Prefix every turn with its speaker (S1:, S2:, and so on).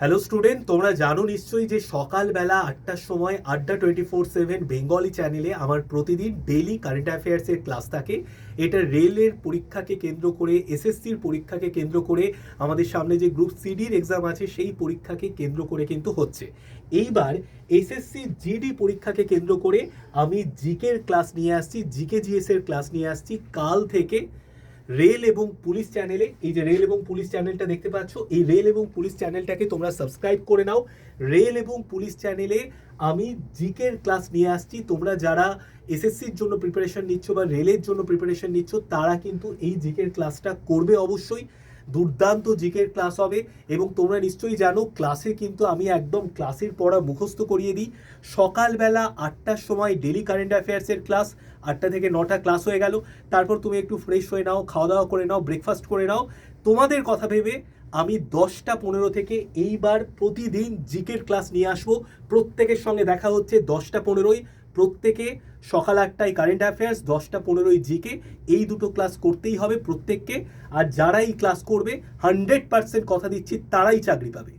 S1: Hello student তোমরা জানো নিশ্চয়ই যে সকালবেলা আটটার সময় আড্ডা টোয়েন্টি ফোর সেভেন বেঙ্গলি চ্যানেলে আমার প্রতিদিন ডেলি কারেন্ট অ্যাফেয়ার্সের ক্লাস থাকে। এটা রেলের পরীক্ষাকে কেন্দ্র করে এসএসসির পরীক্ষাকে কেন্দ্র করে, আমাদের সামনে যে গ্রুপ সিডির এক্সাম আছে সেই পরীক্ষাকে কেন্দ্র করে কিন্তু হচ্ছে। এইবার এসএসসি জিডি পরীক্ষাকে কেন্দ্র করে আমি জিকের ক্লাস নিয়ে আসছি জিকে জিএস এর ক্লাস নিয়ে আসছি। কাল থেকে রেল এবং পুলিশ চ্যানেলে, এই যে রেল এবং পুলিশ চ্যানেলটা দেখতে পাচ্ছ, এই রেল এবং পুলিশ চ্যানেলটাকে তোমরা সাবস্ক্রাইব করে নাও। রেল এবং পুলিশ চ্যানেলে আমি জিকের ক্লাস নিয়ে আসছি। তোমরা যারা এসএসসির জন্য প্রিপারেশন নিচ্ছ বা রেলের জন্য প্রিপারেশন নিচ্ছ, তারা কিন্তু এই জিকের ক্লাসটা করবে অবশ্যই। দুর্দান্ত জিকের ক্লাস হবে এবং তোমরা নিশ্চয়ই জানো, ক্লাসে কিন্তু আমি একদম ক্লাসের পড়া মুখস্থ করিয়ে দিই। সকালবেলা আটটার সময় ডেলি কারেন্ট অ্যাফেয়ার্সের ক্লাস, আটটা থেকে নটা ক্লাস হয়ে গেল। তারপর তুমি একটু ফ্রেশ হয়ে নাও খাওয়া দাওয়া করে নাও ব্রেকফাস্ট করে নাও। তোমাদের কথা ভেবে আমি দশটা পনেরো থেকে এইবার প্রতিদিন জিকের ক্লাস নিয়ে আসব। প্রত্যেকের সঙ্গে দেখা হচ্ছে দশটা পনেরোই প্রত্যেকে সকাল আটটায় কারেন্ট অ্যাফেয়ার্স দশটা পনেরোই জিকে এই দুটো ক্লাস করতেই হবে প্রত্যেককে। আর যারাই ক্লাস করবে হান্ড্রেড পার্সেন্ট কথা দিচ্ছি, তারাই চাকরি পাবে।